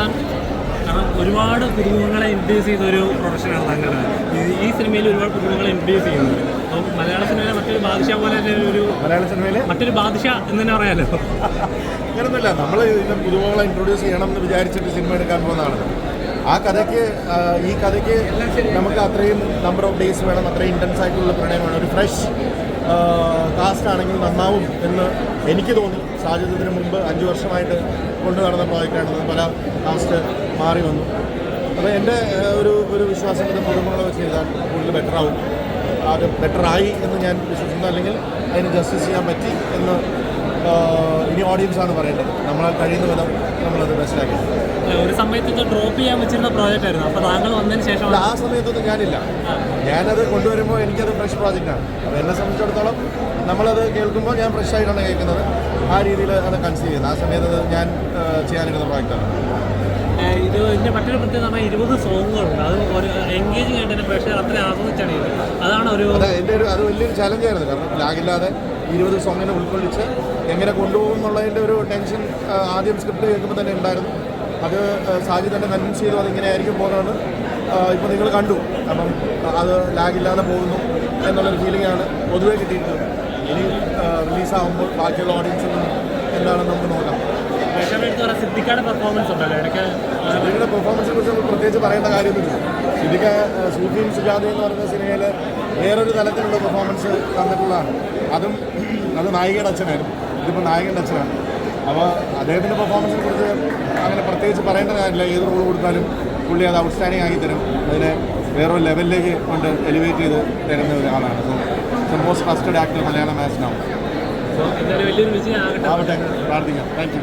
നടത്താൻ കാരണം ഒരുപാട് പുതുമുഖങ്ങളെ ഇൻട്രൊഡ്യൂസ് ചെയ്ത ഒരു പ്രൊഡക്ഷനാണ് താങ്കളുടെ ഈ- ഈ സിനിമയിൽ ഒരുപാട് പുതുമുഖങ്ങളെ ഇൻട്രൊഡ്യൂസ് ചെയ്യുന്നുണ്ട്. അപ്പം മലയാള സിനിമയിലെ മറ്റൊരു ബാദിഷ പോലെ തന്നെ ഒരു മലയാള സിനിമയിൽ മറ്റൊരു ബാദിഷ എന്ന് തന്നെ പറയാലോ. അങ്ങനൊന്നുമില്ല. നമ്മൾ ഇതിനെ പുതുമുഖങ്ങളെ ഇൻട്രൊഡ്യൂസ് ചെയ്യണം എന്ന് വിചാരിച്ചിട്ട് സിനിമ എടുക്കാൻ പോകുന്നതാണ്. ആ കഥയ്ക്ക് ഈ കഥയ്ക്ക് നമുക്ക് അത്രയും നമ്പർ ഓഫ് ഡേയ്സ് വേണം അത്രയും ഇന്റൻസ് ആയിട്ടുള്ള പ്രണയം വേണം ഒരു ഫ്രഷ് കാസ്റ്റ് ആണെങ്കിൽ നന്നാവും എന്ന് എനിക്ക് തോന്നി. സാഹചര്യത്തിന് മുമ്പ് അഞ്ച് വർഷമായിട്ട് കൊണ്ടു നടന്ന പ്രോജക്റ്റാണ്. പല കാസ്റ്റ് മാറി വന്നു. അപ്പോൾ എന്റെ ഒരു ഒരു വിശ്വാസം ഇത് പുതുമുകളെ വെച്ച് ചെയ്താൽ കൂടുതൽ ബെറ്റർ ആവും. അത് ബെറ്റർ ആയി എന്ന് ഞാൻ വിശ്വസിക്കുന്നു. അല്ലെങ്കിൽ അതിന് ജസ്റ്റിസ് ചെയ്യാൻ പറ്റി എന്ന് ഇനി ഓഡിയൻസ് ആണ് പറയേണ്ടത്. നമ്മളാൽ കഴിയുന്ന വിധം നമ്മളത് മനസ്സിലാക്കി. ഒരു സമയത്ത് ഡ്രോപ്പ് ചെയ്യാൻ വെച്ചിരുന്ന പ്രോജക്റ്റ് ആയിരുന്നു. അപ്പോൾ താങ്കൾ വന്നതിന് ശേഷം ആ സമയത്തൊന്നും ഞാനില്ല. ഞാനത് കൊണ്ടുവരുമ്പോൾ എനിക്കത് ഫ്രഷ് പ്രോജക്റ്റാണ് അപ്പോൾ എന്നെ സംബന്ധിച്ചിടത്തോളം നമ്മളത് കേൾക്കുമ്പോൾ ഞാൻ ഫ്രഷ് ആയിട്ടാണ് കേൾക്കുന്നത്. ആ രീതിയിൽ അത് കൺസീവ് ചെയ്യുന്നത്. ആ സമയത്ത് അത് ഞാൻ ചെയ്യാനിരുന്ന പ്രോജക്റ്റാണ് ഇത് എന്റെ മറ്റൊരു പ്രത്യേകത പറഞ്ഞാൽ ഇരുപത് സോങ്ങുകളുണ്ട് അത് ഒരു എൻഗേജിങ് ആയിട്ട് തന്നെ പ്രേക്ഷകർ അത്രയും ആസ്വദിച്ചാണ് അതാണ് ഒരു എന്റെ എന്റെ ഒരു അത് വലിയൊരു ചലഞ്ചായിരുന്നു കാരണം ലാഗില്ലാതെ ഇരുപത് സോങ്ങിനെ ഉൾക്കൊള്ളിച്ച് എങ്ങനെ കൊണ്ടുപോകും എന്നുള്ളതിന്റെ ഒരു ടെൻഷൻ ആദ്യം സ്ക്രിപ്റ്റ് കേൾക്കുമ്പോൾ തന്നെ ഉണ്ടായിരുന്നു. അത് സാജി തന്നെ കൺവിൻസ് ചെയ്തു അതിങ്ങനെ ആയിരിക്കും പോകുന്നത് ഇപ്പോൾ നിങ്ങൾ കണ്ടു. അപ്പം അത് ലാഗില്ലാതെ പോകുന്നു എന്നുള്ളൊരു ഫീലിംഗ് ആണ് പൊതുവേ കിട്ടിയിട്ടുള്ളത്. ഇനി റിലീസാകുമ്പോൾ ബാക്കിയുള്ള ഓഡിയൻസിൽ എന്താണെന്ന് നമുക്ക് നോക്കാം. സിദ്ധിക്കാട് പെർഫോമൻസ് ഉണ്ടല്ലോ. ഇടയ്ക്ക് സിദ്ദിഖിന്റെ പെർഫോമൻസിനെ കുറിച്ച് നമുക്ക് പ്രത്യേകിച്ച് പറയേണ്ട കാര്യമൊന്നുമില്ല. സിദ്ദിഖ സൂഫിയും സുജാതി എന്ന് പറയുന്ന സിനിമയിൽ വേറൊരു തലത്തിലുള്ള പെർഫോമൻസ് തന്നിട്ടുള്ളതാണ്. അതും അത് നായികയുടെ അച്ഛനായിരുന്നു. ഇതിപ്പോൾ നായകന്റെ അച്ഛനാണ്. അപ്പോൾ അദ്ദേഹത്തിന്റെ പെർഫോമൻസിനെ കുറിച്ച് അങ്ങനെ പ്രത്യേകിച്ച് പറയേണ്ട കാര്യമില്ല. ഏത് റോൾ കൊടുത്താലും പുള്ളി അത് ഔട്ട്സ്റ്റാൻഡിങ് ആക്കി തരും. അതിനെ വേറൊരു ലെവലിലേക്ക് കൊണ്ട് എലിവേറ്റ് ചെയ്ത് തരുന്ന ഒരാളാണ് സോ മോസ്റ്റ് ഫസ്റ്റഡ് ആക്ടർ മലയാളം മാസിനാവും സോ ആവട്ടെ. പ്രാർത്ഥിക്കാം. Thank U